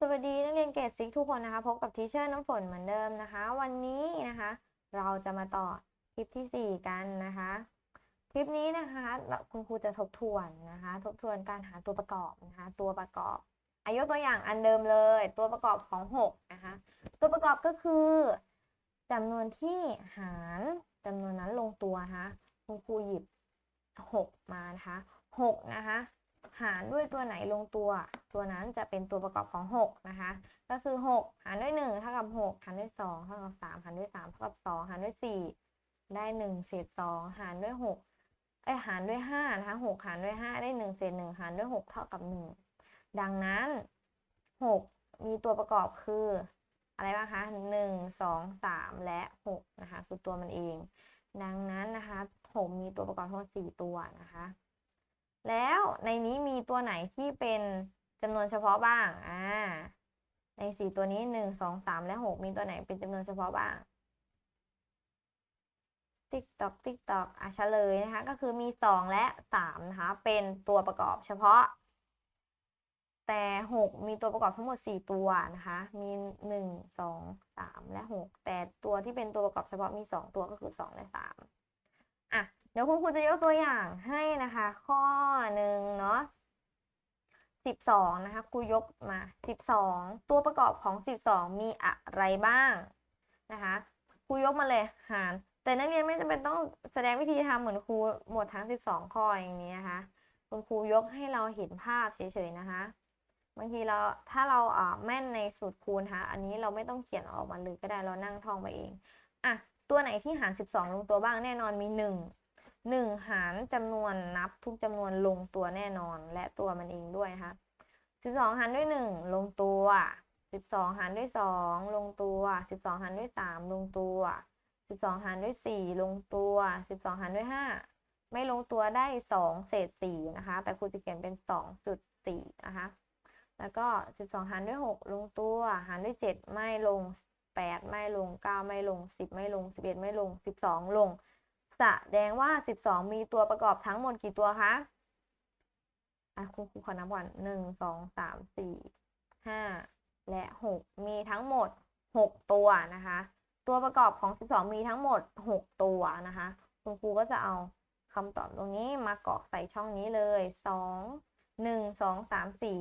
สวัสดีนักเรียนเกรดซิกทุกคนนะคะ พบกับทีเชอร์น้ำฝนเหมือนเดิมนะคะ วันนี้นะคะ เราจะมาต่อคลิปที่ 4 กันนะคะ คลิปนี้นะคะคุณครูจะทบทวนนะคะ ทบทวนการหาตัวประกอบนะคะ ตัวประกอบอายกตัวอย่างอันเดิมเลย ตัวประกอบของ 6 นะคะ ตัวประกอบก็คือจำนวนที่หารจำนวนนั้นลงตัวนะคะคุณครูหยิบ 6 มานะคะ 6 นะคะ หารด้วยตัวไหนลงตัว ตัวนั้นจะเป็นตัวประกอบของ 6 นะคะ ก็คือ 6 หารด้วย 1 เท่ากับ 6 หารด้วย 2 เท่ากับ 3 หารด้วย 3 เท่ากับ 2 หารด้วย 4 ได้ 1 เศษ 2 หารด้วย 6 เอ้ย หารด้วย 5 นะคะ 6 หารด้วย 5 ได้ 1 เศษ 1 หารด้วย 6 เท่ากับ 1 ดังนั้น 6 มีตัวประกอบคือ อะไรบ้างคะ 1 2 3 และ 6 นะคะ คือตัวมันเอง ดังนั้นนะคะ 6 มีตัวประกอบทั้งหมด4ตัวนะคะ แล้วในนี้มีตัวไหนที่เป็นจำนวนเฉพาะบ้าง อ่า ในสี่ตัวนี้หนึ่งสองสามและหกมีตัวไหนเป็นจำนวนเฉพาะบ้าง ติ๊กตอกติ๊กตอกอะเฉลยนะคะ ก็คือมีสองและสามนะคะ เป็นตัวประกอบเฉพาะ แต่หกมีตัวประกอบทั้งหมดสี่ตัวนะคะ มีหนึ่งสองสามและหกแต่ตัวที่เป็นตัวประกอบเฉพาะมีสองตัวก็คือสองและสาม ดี๋ยวคุณครูจะยกตัวอย่างให้นะคะ ข้อหนึ่งเนาะสิบสองนะคะครูยกมาสิบสองตัวประกอบของสิบสองมีอะไรบ้างนะคะครูยกมาเลยหาร แต่นักเรียนไม่จำเป็นต้องแสดงวิธีทำเหมือนครูหมดทั้งสิบสองข้ออย่างนี้นะคะคุณครูยกให้เราเห็นภาพเฉยๆนะคะบางทีเราถ้าเราอ่าแม่นในสูตรคูณนะคะอันนี้เราไม่ต้องเขียนออกมาเลยก็ได้เรานั่งท่องไปเองอะตัวไหนที่หารสิบสองลงตัวบ้างแน่นอนมีหนึ่ง หนึ่งหารจำนวนนับทุกจำนวนลงตัวแน่นอนและตัวมันเองด้วยนะคะสิบสองหารด้วยหนึ่งลงตัวสิบสองหารด้วยสองลงตัวสิบสองหารด้วยสามลงตัวสิบสองหารด้วยสี่ลงตัวสิบสองหารด้วยห้าไม่ลงตัวได้สองเศษสี่นะคะ แต่ครูจะเขียนเป็นสองจุดสี่นะคะ แล้วก็สิบสองหารด้วยหกลงตัว หารด้วยเจ็ดไม่ลงแปดไม่ลงเก้าไม่ลงสิบไม่ลงสิบเอ็ดไม่ลงสิบสองลง แสดงว่า 12 มีตัวประกอบทั้งหมดกี่ตัวคะอะครูครูขอนับก่อนหนึ่งสองสามสี่ห้าและหกมีทั้งหมดหกตัวนะคะ ตัวประกอบของ 12 มีทั้งหมดหกตัวนะคะ คุณครูก็จะเอาคำตอบตรงนี้มากรอกใส่ช่องนี้เลยสองหนึ่งสองสามสี่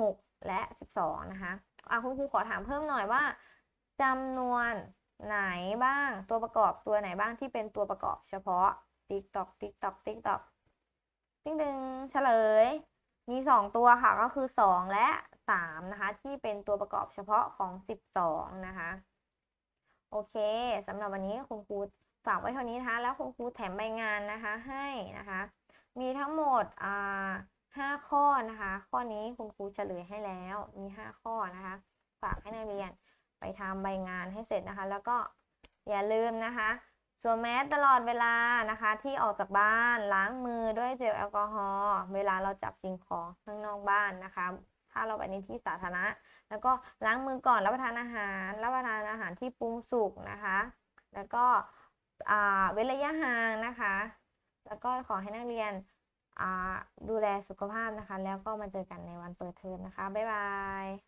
หกและสิบสองนะคะอะคุณครูขอถามเพิ่มหน่อยว่าจำนวน ไหนบ้างตัวประกอบตัวไหนบ้างที่เป็นตัวประกอบเฉพาะติ๊กตอกติ๊กตอกติ๊กตอกติ๊งดึงเฉลย มีสองตัวค่ะก็คือสองและสามนะคะ ที่เป็นตัวประกอบเฉพาะของสิบสองนะคะ โอเคสำหรับวันนี้คุณครูฝากไว้เท่านี้นะคะ แล้วคุณครูแถมใบงานนะคะให้นะคะ มีทั้งหมดอ่าห้าข้อนะคะ ข้อนี้คุณครูเฉลยให้แล้วมีห้าข้อนะคะ ฝากให้นักเรียน ไปทำใบงานให้เสร็จนะคะ แล้วก็อย่าลืมนะคะสวมแมสตลอดเวลานะคะ ที่ออกจากบ้านล้างมือด้วยเจลแอลกอฮอล์เวลาเราจับสิ่งของข้างนอกบ้านนะคะ ถ้าเราไปในที่สาธารณะ แล้วก็ล้างมือก่อนรับประทานอาหารรับประทานอาหารที่ปรุงสุกนะคะ แล้วก็เว้นระยะห่างนะคะ แล้วก็ขอให้นักเรียนดูแลสุขภาพนะคะ แล้วก็มาเจอกันในวันเปิดเทอมนะคะบ๊ายบาย